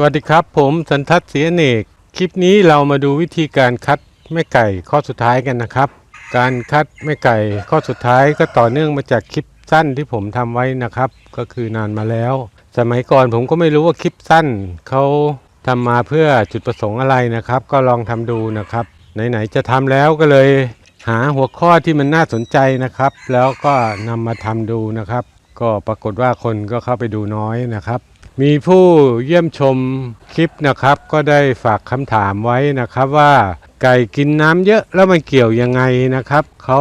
สวัสดีครับ ผมสันทัศน์เสียเนก คลิปนี้เรามาดูวิธีการคัดแม่ไก่ข้อสุดท้ายกันนะครับ การคัดแม่ไก่ข้อสุดท้ายก็ต่อเนื่องมาจากคลิปสั้นที่ผมทำไว้นะครับ ก็คือนานมาแล้ว สมัยก่อนผมก็ไม่รู้ว่าคลิปสั้นเขาทำมาเพื่อจุดประสงค์อะไรนะครับ ก็ลองทำดูนะครับ ไหนๆจะทำแล้วก็เลยหาหัวข้อที่มันน่าสนใจนะครับ แล้วก็นำมาทำดูนะครับ ก็ปรากฏว่าคนก็เข้าไปดูน้อยนะครับ มีผู้เยี่ยมชมคลิปนะครับ ก็ได้ฝากคำถามไว้นะครับว่า ไก่กินน้ำเยอะแล้วมันเกี่ยวยังไงนะครับเขา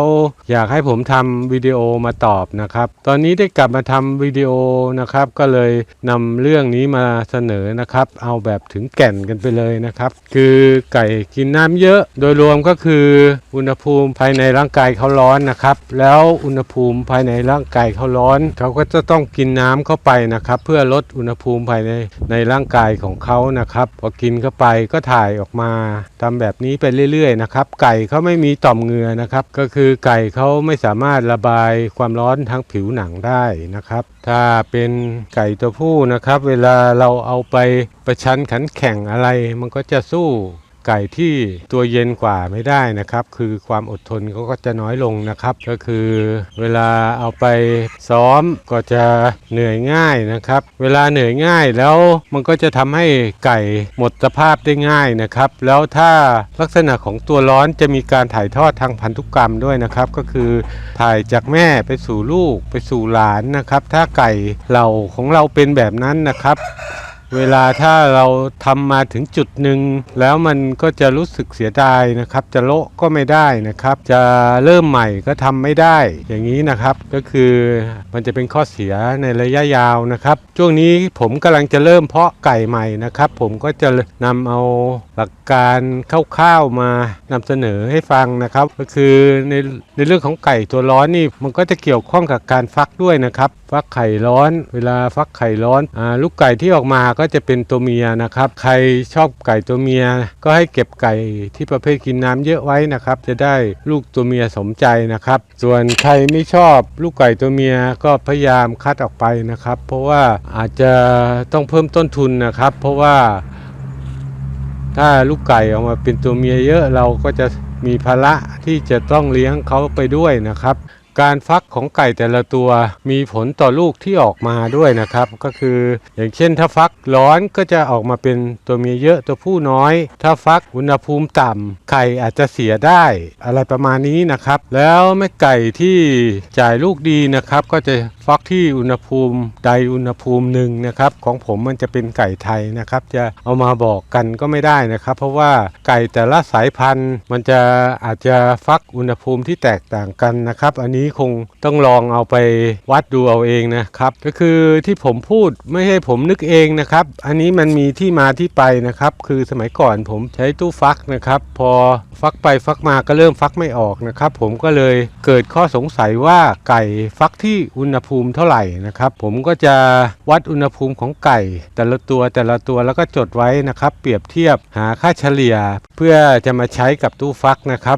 อยากให้ผมทำวิดีโอมาตอบนะครับ ตอนนี้ได้กลับมาทำวิดีโอนะครับ ก็เลยนำเรื่องนี้มาเสนอนะครับ เอาแบบถึงแก่นกันไปเลยนะครับ คือไก่กินน้ำเยอะ โดยรวมก็คืออุณหภูมิภายในร่างกายเขาร้อนนะครับ แล้วอุณหภูมิภายในร่างกายเขาร้อนเขาก็จะต้องกินน้ำเข้าไปนะครับ เพื่อลดอุณหภูมิภายในในร่างกายของเขานะครับพอกินเข้าไปก็ถ่ายออกมาทำแบบนี้ไปเรื่อยๆนะครับไก่เขาไม่มีต่อมเหงื่อนะครับ ก็คือไก่เขาไม่สามารถระบายความร้อนทั้งผิวหนังได้นะครับ ถ้าเป็นไก่ตัวผู้นะครับ เวลาเราเอาไปประชันขันแข่งอะไร มันก็จะสู้ ไก่ที่ตัวเย็นกว่าไม่ได้นะครับ คือความอดทนเขาก็จะน้อยลงนะครับ ก็คือเวลาเอาไปซ้อมก็จะเหนื่อยง่ายนะครับ เวลาเหนื่อยง่ายแล้วมันก็จะทำให้ไก่หมดสภาพได้ง่ายนะครับ แล้วถ้าลักษณะของตัวร้อนจะมีการถ่ายทอดทางพันธุกรรมด้วยนะครับ ก็คือถ่ายจากแม่ไปสู่ลูกไปสู่หลานนะครับ ถ้าไก่เหล่าของเราเป็นแบบนั้นนะครับ เวลาถ้าเราทำมาถึงจุดหนึ่งแล้วมันก็จะรู้สึกเสียดายนะครับ จะโละก็ไม่ได้นะครับ จะเริ่มใหม่ก็ทำไม่ได้อย่างนี้นะครับ ก็คือมันจะเป็นข้อเสียในระยะยาวนะครับช่วงนี้ผมกำลังจะเริ่มเพาะไก่ใหม่นะครับ ผมก็จะนำเอาหลักการคร่าวๆมานำเสนอให้ฟังนะครับ ก็คือในในเรื่องของไก่ตัวร้อนนี่มันก็จะเกี่ยวข้องกับการฟักด้วยนะครับฟักไข่ร้อน เวลาฟักไข่ร้อนอลูกไก่ที่ออกมาก็จะเป็นตัวเมียนะครับ ใครชอบไก่ตัวเมีย ก็ให้เก็บไก่ที่ประเภทกินน้ำเยอะไว้นะครับ จะได้ลูกตัวเมียสมใจนะครับ ส่วนใครไม่ชอบลูกไก่ตัวเมียก็พยายามคัดออกไปนะครับ เพราะว่าอาจจะต้องเพิ่มต้นทุนนะครับ เพราะว่า ถ้าลูกไก่ออกมาเป็นตัวเมียเยอะเราก็จะมีภาระที่จะต้องเลี้ยงเขาไปด้วยนะครับ การฟักของไก่แต่ละตัวมีผลต่อลูกที่ออกมาด้วยนะครับ ก็คืออย่างเช่นถ้าฟักร้อนก็จะออกมาเป็นตัวเมียเยอะตัวผู้น้อย ถ้าฟักอุณหภูมิต่ำไข่อาจจะเสียได้อะไรประมาณนี้นะครับ แล้วแม่ไก่ที่จ่ายลูกดีนะครับ ก็จะฟักที่อุณหภูมิใดอุณหภูมิหนึ่งนะครับ ของผมมันจะเป็นไก่ไทยนะครับ จะเอามาบอกกันก็ไม่ได้นะครับ เพราะว่าไก่แต่ละสายพันธุ์ มันจะอาจจะฟักอุณหภูมิที่แตกต่างกันนะครับ อันนี้คงต้องลองเอาไปวัดดูเอาเองนะครับ ก็คือที่ผมพูดไม่ใช่ผมนึกเองนะครับ อันนี้มันมีที่มาที่ไปนะครับ คือสมัยก่อนผมใช้ตู้ฟักนะครับ พอฟักไปฟักมาก็เริ่มฟักไม่ออกนะครับ ผมก็เลยเกิดข้อสงสัยว่าไก่ฟักที่อุณหภูมิเท่าไหร่นะครับ ผมก็จะวัดอุณหภูมิของไก่ แต่ละตัวแต่ละตัวแล้วก็จดไว้นะครับ เปรียบเทียบหาค่าเฉลี่ย เพื่อจะมาใช้กับตู้ฟักนะครับ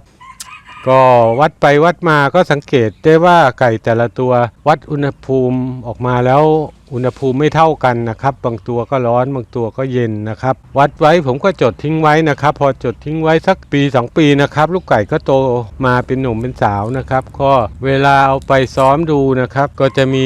ก็วัดไปวัดมาก็สังเกตได้ว่าไก่แต่ละตัววัดอุณหภูมิออกมาแล้ว อุณหภูมิไม่เท่ากันนะครับ บางตัวก็ร้อนบางตัวก็เย็นนะครับ วัดไว้ผมก็จดทิ้งไว้นะครับ พอจดทิ้งไว้สักปี 2 ปีนะครับ ลูกไก่ก็โตมาเป็นหนุ่มเป็นสาวนะครับ ก็เวลาเอาไปซ้อมดูนะครับ ก็จะมี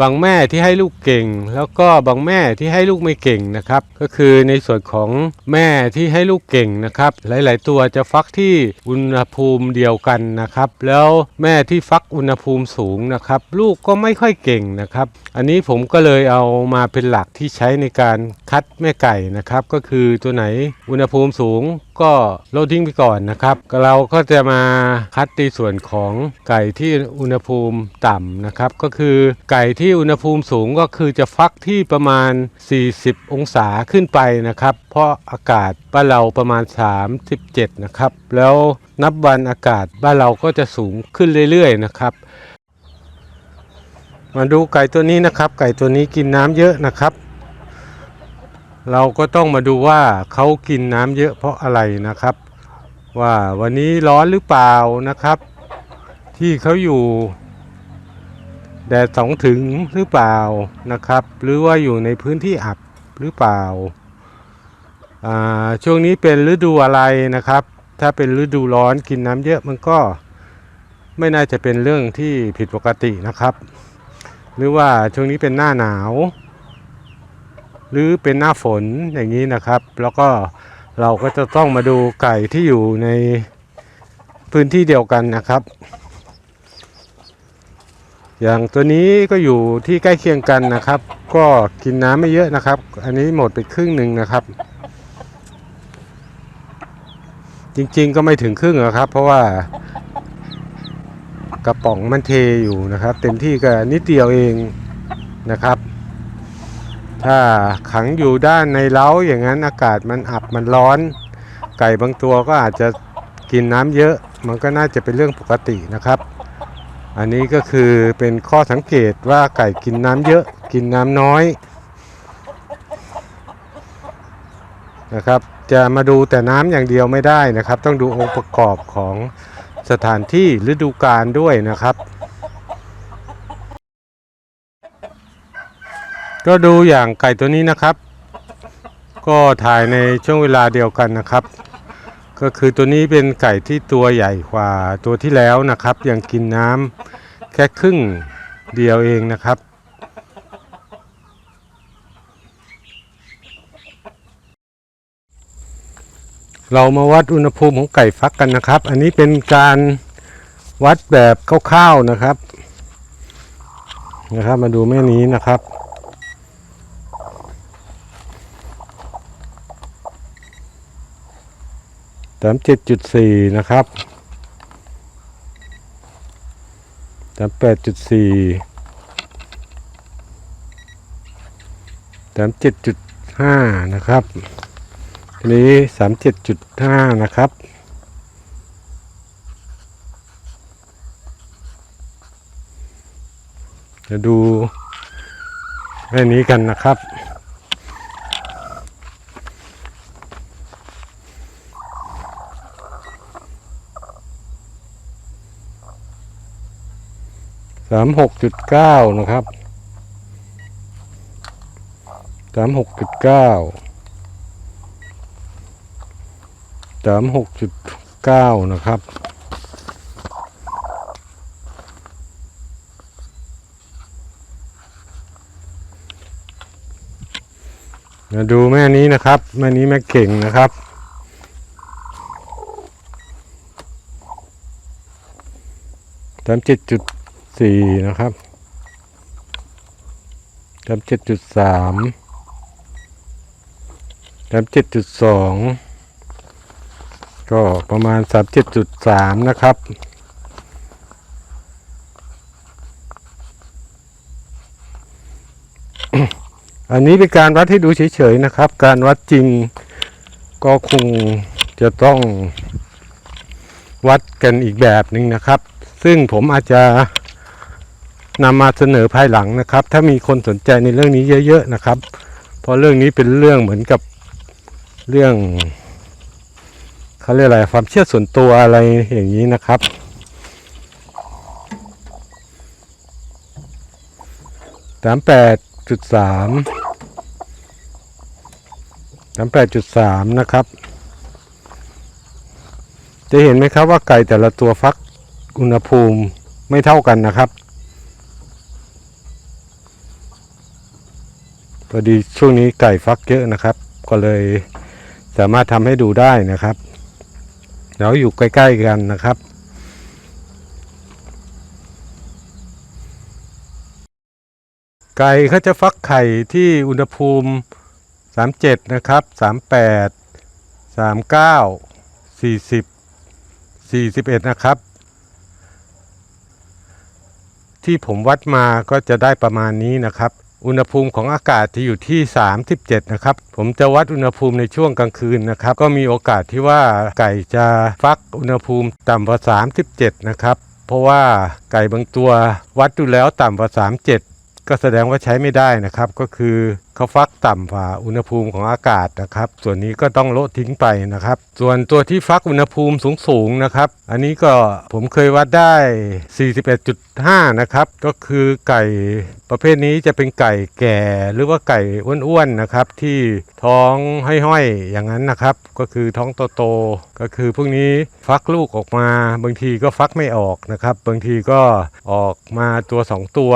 บางแม่ที่ให้ลูกเก่ง แล้วก็บางแม่ที่ให้ลูกไม่เก่งนะครับ ก็คือในส่วนของแม่ที่ให้ลูกเก่งนะครับ หลาย ๆ ตัวจะฟักที่อุณหภูมิเดียวกันนะครับ แล้วแม่ที่ฟักอุณหภูมิสูงนะครับ ลูกก็ไม่ค่อยเก่งนะครับ อันนี้ผมก็เลยเอามาเป็นหลักที่ใช้ในการคัดแม่ไก่นะครับ ก็คือตัวไหนอุณหภูมิสูงก็ลดทิ้งไปก่อนนะครับเราก็จะมาคัดในส่วนของไก่ที่อุณหภูมิต่ำนะครับ ก็คือไก่ที่อุณหภูมิสูงก็คือจะฟักที่ประมาณ 40 องศาขึ้นไปนะครับ เพราะอากาศบ้านเราประมาณ 37 นะครับ แล้วนับวันอากาศบ้านเราก็จะสูงขึ้นเรื่อยๆนะครับ มาดูไก่ตัวนี้นะครับ ไก่ตัวนี้กินน้ำเยอะนะครับ เราก็ต้องมาดูว่าเขากินน้ำเยอะเพราะอะไรนะครับ ว่าวันนี้ร้อนหรือเปล่านะครับ ที่เขาอยู่แดดสองถึงหรือเปล่านะครับ หรือว่าอยู่ในพื้นที่อับหรือเปล่าอ่าช่วงนี้เป็นฤดูอะไรนะครับ ถ้าเป็นฤดูร้อนกินน้ำเยอะมันก็ไม่น่าจะเป็นเรื่องที่ผิดปกตินะครับ หรือว่าช่วงนี้เป็นหน้าหนาว หรือเป็นหน้าฝนอย่างนี้นะครับ แล้วก็เราก็จะต้องมาดูไก่ที่อยู่ในพื้นที่เดียวกันนะครับ อย่างตัวนี้ก็อยู่ที่ใกล้เคียงกันนะครับ ก็กินน้ำไม่เยอะนะครับ อันนี้หมดไปครึ่งหนึ่งนะครับ จริงๆก็ไม่ถึงครึ่งหรอกครับ เพราะว่า กระป๋องมันเทอยู่นะครับ เต็มที่ก็นิดเดียวเองนะครับ ถ้าขังอยู่ด้านในเล้าอย่างนั้นอากาศมันอับมันร้อน ไก่บางตัวก็อาจจะกินน้ำเยอะ มันก็น่าจะเป็นเรื่องปกตินะครับ อันนี้ก็คือเป็นข้อสังเกตว่าไก่กินน้ำเยอะกินน้ำน้อยนะครับ จะมาดูแต่น้ำอย่างเดียวไม่ได้นะครับ ต้องดูองค์ประกอบของ สถานที่ฤดูกาลด้วยนะครับ ก็ดูอย่างไก่ตัวนี้นะครับ ก็ถ่ายในช่วงเวลาเดียวกันนะครับ ก็คือตัวนี้เป็นไก่ที่ตัวใหญ่กว่าตัวที่แล้วนะครับ ยังกินน้ำแค่ครึ่งเดียวเองนะครับ เรามาวัดอุณหภูมิของไก่ฟักกันนะครับ อันนี้เป็นการวัดแบบคร่าวๆนะครับนะครับ มาดูแม่นี้นะครับ สามเจ็ดจุดสี่นะครับ สามแปดจุดสี่สามเจ็ดจุดห้านะครับ นี้สามเจ็ดจุดห้านะครับ จะดูแค่นี้กันนะครับสามหกจุดเก้านะครับสามหกจุดเก้า สามหกจุดเก้านะครับ มาดูแม่นี้นะครับ แม่นี้แม่เก่งนะครับสามเจ็ดจุดสี่นะครับสามเจ็ดจุดสามสามเจ็ดจุดสอง ก็ประมาณสามเจ็ดจุดสามนะครับ อันนี้เป็นการวัดให้ดูเฉยๆนะครับ การวัดจริงก็คงจะต้องวัดกันอีกแบบหนึ่งนะครับ ซึ่งผมอาจจะนำมาเสนอภายหลังนะครับ ถ้ามีคนสนใจในเรื่องนี้เยอะ ๆ นะครับ เพราะเรื่องนี้เป็นเรื่องเหมือนกับเรื่อง เขาเรียกอะไรความเชื่อส่วนตัวอะไรอย่างนี้นะครับ สามแปดจุดสามสามแปดจุดสามนะครับ จะเห็นไหมครับว่าไก่แต่ละตัวฟักอุณหภูมิไม่เท่ากันนะครับพอดีช่วงนี้ไก่ฟักเยอะนะครับ ก็เลยสามารถทำให้ดูได้นะครับ แล้วอยู่ใกล้ ๆ กันนะครับไก่เขาจะฟักไข่ที่อุณหภูมิ 37 นะครับ 38 39 40 41 นะครับ ที่ผมวัดมาก็จะได้ประมาณนี้นะครับ อุณหภูมิของอากาศจะอยู่ที่ 37 นะครับ ผมจะวัดอุณหภูมิในช่วงกลางคืนนะครับ ก็มีโอกาสที่ว่าไก่จะฟักอุณหภูมิต่ำกว่า 37 นะครับ เพราะว่าไก่บางตัววัดดูแล้วต่ำกว่า 37 ก็แสดงว่าใช้ไม่ได้นะครับ ก็คือเขาฟักต่ำกว่าอุณหภูมิของอากาศนะครับ ส่วนนี้ก็ต้องโละทิ้งไปนะครับ ส่วนตัวที่ฟักอุณหภูมิสูงๆนะครับ อันนี้ก็ผมเคยวัดได้ 41.5 นะครับ ก็คือไก่ประเภทนี้จะเป็นไก่แก่หรือว่าไก่อ้วนๆนะครับ ที่ท้องห้อยๆอย่างนั้นนะครับ ก็คือท้องโตๆก็คือพวกนี้ฟักลูกออกมา บางทีก็ฟักไม่ออกนะครับ บางทีก็ออกมาตัว 2 ตัว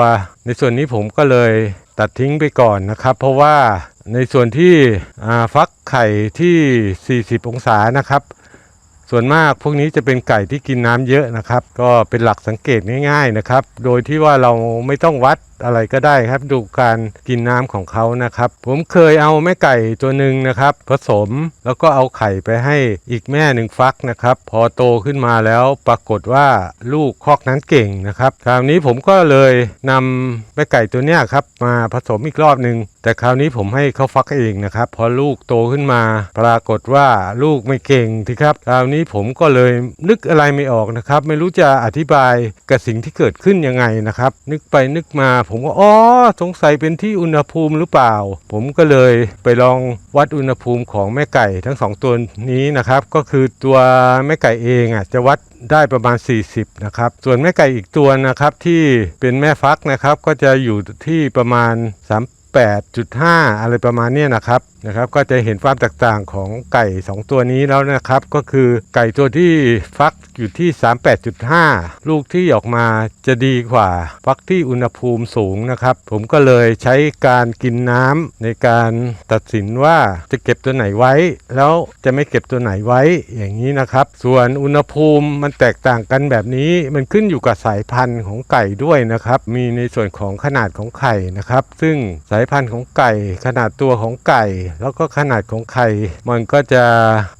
ในส่วนนี้ผมก็เลยตัดทิ้งไปก่อนนะครับ เพราะว่าในส่วนที่ฟักไข่ที่ 40 องศานะครับ ส่วนมากพวกนี้จะเป็นไก่ที่กินน้ำเยอะนะครับ ก็เป็นหลักสังเกตง่าย ๆนะครับ โดยที่ว่าเราไม่ต้องวัด อะไรก็ได้ครับ ดูการกินน้ำของเขานะครับ ผมเคยเอาแม่ไก่ตัวหนึ่งนะครับ ผสมแล้วก็เอาไข่ไปให้อีกแม่หนึ่งฟักนะครับ พอโตขึ้นมาแล้วปรากฏว่าลูกคอกนั้นเก่งนะครับ คราวนี้ผมก็เลยนำแม่ไก่ตัวเนี้ยครับมาผสมอีกรอบหนึ่งแต่คราวนี้ผมให้เขาฟักเองนะครับ พอลูกโตขึ้นมา ปรากฏว่าลูกไม่เก่งทีครับ คราวนี้ผมก็เลยนึกอะไรไม่ออกนะครับ ไม่รู้จะอธิบายกับสิ่งที่เกิดขึ้นยังไงนะครับ นึกไปนึกมาผมก็อ๋อสงสัยเป็นที่อุณหภูมิหรือเปล่า ผมก็เลยไปลองวัดอุณหภูมิของแม่ไก่ทั้งสองตัวนี้นะครับ ก็คือตัวแม่ไก่เองอะจะวัดได้ประมาณ 40 นะครับ ส่วนแม่ไก่อีกตัวนะครับที่เป็นแม่ฟักนะครับ ก็จะอยู่ที่ประมาณ 38.5 อะไรประมาณนี้นะครับ นะครับก็จะเห็นความแตกต่างของไก่ 2 ตัวนี้แล้วนะครับ ก็คือไก่ตัวที่ฟักอยู่ที่ 38.5 ลูกที่ออกมาจะดีกว่า ฟักที่อุณหภูมิสูงนะครับ ผมก็เลยใช้การกินน้ำในการตัดสินว่าจะเก็บตัวไหนไว้ แล้วจะไม่เก็บตัวไหนไว้อย่างนี้นะครับ ส่วนอุณหภูมิมันแตกต่างกันแบบนี้มันขึ้นอยู่กับสายพันธุ์ของไก่ด้วยนะครับ มีในส่วนของขนาดของไข่นะครับ ซึ่งสายพันธุ์ของไก่ ขนาดตัวของไก่แล้วก็ขนาดของไข่ มันก็จะ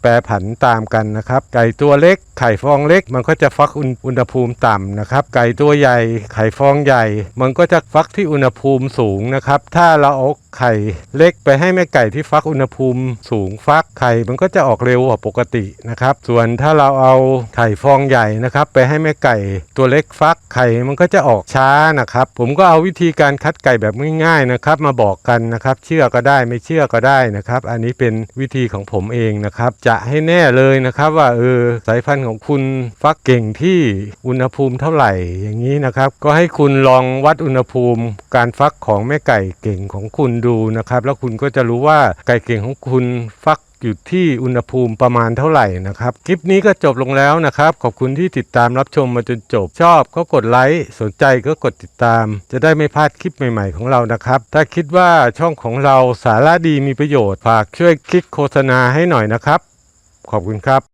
แปรผันตามกันนะครับ ไก่ตัวเล็ก ไข่ฟองเล็ก มันก็จะฟักอุณอุณหภูมิต่ำนะครับ ไก่ตัวใหญ่ ไข่ฟองใหญ่ มันก็จะฟักที่อุณหภูมิสูงนะครับ ถ้าเราเอาไข่เล็กไปให้แม่ไก่ที่ฟักอุณหภูมิสูงฟักไข่มันก็จะออกเร็วกว่าปกตินะครับ ส่วนถ้าเราเอาไข่ฟองใหญ่นะครับ ไปให้แม่ไก่ตัวเล็กฟักไข่มันก็จะออกช้านะครับ ผมก็เอาวิธีการคัดไก่แบบง่ายๆนะครับ มาบอกกันนะครับ เชื่อก็ได้ไม่เชื่อก็ได้นะครับ อันนี้เป็นวิธีของผมเองนะครับ จะให้แน่เลยนะครับว่าเออสายพันธุ์ของคุณฟักเก่งที่อุณหภูมิเท่าไหร่อย่างนี้นะครับ ก็ให้คุณลองวัดอุณหภูมิการฟักของแม่ไก่เก่งของคุณดูนะครับ แล้วคุณก็จะรู้ว่าไก่เก่งของคุณฟัก อยู่ที่อุณหภูมิประมาณเท่าไหร่นะครับ คลิปนี้ก็จบลงแล้วนะครับ ขอบคุณที่ติดตามรับชมมาจนจบ ชอบก็กดไลค์สนใจก็กดติดตาม จะได้ไม่พลาดคลิปใหม่ ๆ ของเรานะครับ ถ้าคิดว่าช่องของเราสาระดีมีประโยชน์ฝากช่วยคลิกโฆษณาให้หน่อยนะครับ ขอบคุณครับ